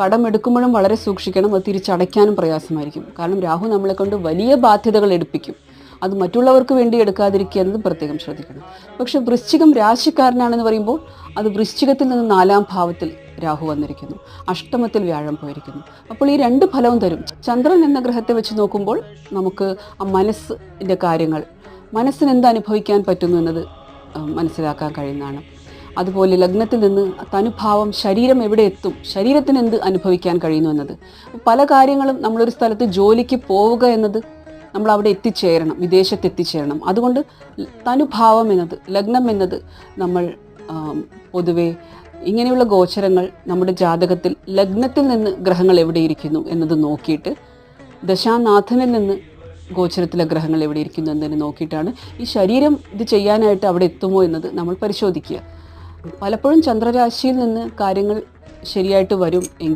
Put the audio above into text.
കടമെടുക്കുമ്പോഴും വളരെ സൂക്ഷിക്കണം. അത് തിരിച്ചടയ്ക്കാനും പ്രയാസമായിരിക്കും. കാരണം രാഹു നമ്മളെ കൊണ്ട് വലിയ ബാധ്യതകൾ എടുപ്പിക്കും. അത് മറ്റുള്ളവർക്ക് വേണ്ടി എടുക്കാതിരിക്കുക എന്നത് പ്രത്യേകം ശ്രദ്ധിക്കണം. പക്ഷെ വൃശ്ചികം രാശിക്കാരനാണെന്ന് പറയുമ്പോൾ അത് വൃശ്ചികത്തിൽ നിന്ന് നാലാം ഭാവത്തിൽ രാഹു വന്നിരിക്കുന്നു. അഷ്ടമത്തിൽ വ്യാഴം പോയിരിക്കുന്നു. അപ്പോൾ ഈ രണ്ട് ഫലവും തരും. ചന്ദ്രൻ എന്ന ഗ്രഹത്തെ വെച്ച് നോക്കുമ്പോൾ നമുക്ക് ആ മനസ്സിന്റെ കാര്യങ്ങൾ മനസ്സിന് എന്ത് അനുഭവിക്കാൻ പറ്റുന്നു എന്നത് മനസ്സിലാക്കാൻ കഴിയുന്നതാണ്. അതുപോലെ ലഗ്നത്തിൽ നിന്ന് തനുഭാവം ശരീരം എവിടെ എത്തും? ശരീരത്തിന് എന്ത് അനുഭവിക്കാൻ കഴിയുന്നു എന്നത്? പല കാര്യങ്ങളും നമ്മളൊരു സ്ഥലത്ത് ജോലിക്ക് പോവുക എന്നത് നമ്മൾ അവിടെ എത്തിച്ചേരണം വിദേശത്ത് എത്തിച്ചേരണം. അതുകൊണ്ട് തനുഭാവം എന്നത് ലഗ്നം എന്നത് നമ്മൾ പൊതുവേ ഇങ്ങനെയുള്ള ഗോചരങ്ങൾ നമ്മുടെ ജാതകത്തിൽ ലഗ്നത്തിൽ നിന്ന് ഗ്രഹങ്ങൾ എവിടെയിരിക്കുന്നു എന്നത് നോക്കിയിട്ട് ദശാനാഥനിൽ നിന്ന് ഗോചരത്തിലെ ഗ്രഹങ്ങൾ എവിടെയിരിക്കുന്നു എന്നതിന് നോക്കിയിട്ടാണ് ഈ ശരീരം ഇത് ചെയ്യാനായിട്ട് അവിടെ എത്തുമോ എന്നത് നമ്മൾ പരിശോധിക്കുക. പലപ്പോഴും ചന്ദ്രരാശിയിൽ നിന്ന് കാര്യങ്ങൾ ശരിയായിട്ട് വരും എങ്കിൽ